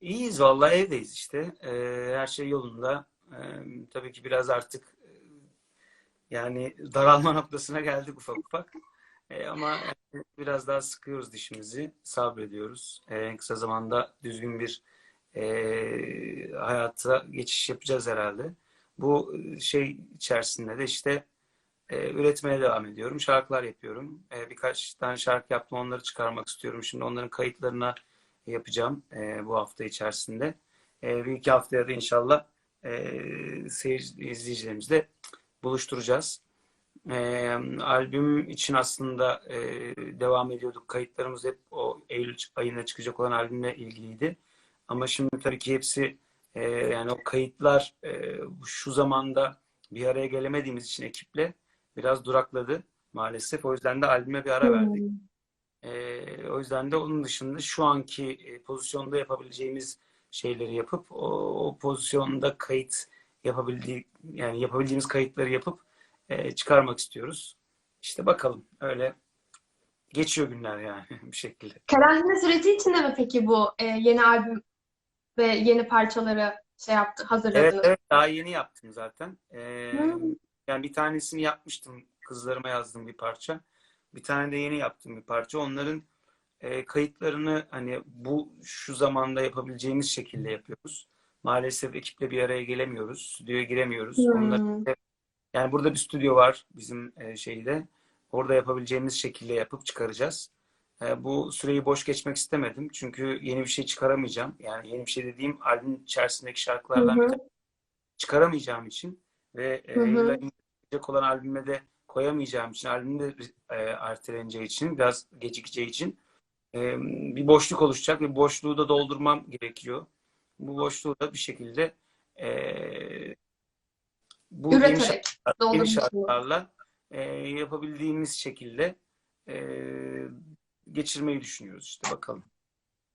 İyiyiz vallahi evdeyiz işte. Ee, her şey yolunda. Ee, tabii ki biraz artık e, yani daralma noktasına geldik ufak ufak. Ee, ama biraz daha sıkıyoruz dişimizi, sabrediyoruz. Ee, en kısa zamanda düzgün bir e, hayata geçiş yapacağız herhalde. Bu şey içerisinde de işte e, üretmeye devam ediyorum. Şarkılar yapıyorum. E, birkaç tane şarkı yaptım. Onları çıkarmak istiyorum. Şimdi onların kayıtlarına yapacağım e, bu hafta içerisinde. E, bir iki haftaya da inşallah e, seyirci, izleyicilerimizle buluşturacağız. E, albüm için aslında e, devam ediyorduk. Kayıtlarımız hep o Eylül ayında çıkacak olan albümle ilgiliydi. Ama şimdi tabii ki hepsi e, yani o kayıtlar e, şu zamanda bir araya gelemediğimiz için ekiple biraz durakladı maalesef. O yüzden de albüme bir ara verdik. Ee, o yüzden de onun dışında şu anki e, pozisyonda yapabileceğimiz şeyleri yapıp o, o pozisyonda kayıt yapabildiği yani yapabildiğimiz kayıtları yapıp e, çıkarmak istiyoruz. İşte bakalım öyle geçiyor günler yani bir şekilde. Karantina süreci içinde mi peki bu e, yeni albüm ve yeni parçaları şey yaptı, Evet hazırladınız? evet daha yeni yaptım zaten. Ee, Hmm. yani bir tanesini yapmıştım kızlarıma yazdığım bir parça. Bir tane de yeni yaptığım bir parça. Onların e, kayıtlarını hani bu şu zamanda yapabileceğimiz şekilde yapıyoruz. Maalesef ekiple bir araya gelemiyoruz. Stüdyoya giremiyoruz. Onları Hmm. yani burada bir stüdyo var bizim e, şeyde. Orada yapabileceğimiz şekilde yapıp çıkaracağız. E, bu süreyi boş geçmek istemedim. Çünkü yeni bir şey çıkaramayacağım. Yani yeni bir şey dediğim albüm içerisindeki şarkılardan bir hı. tane çıkaramayacağım için ve e, çıkacak olan albüme de koyamayacağım için, albüm de e, erteleneceği için, biraz gecikeceği için e, bir boşluk oluşacak ve boşluğu da doldurmam gerekiyor. Bu boşluğu da bir şekilde e, bu yeni yeni şarkılarla e, yapabildiğimiz şekilde e, geçirmeyi düşünüyoruz işte bakalım.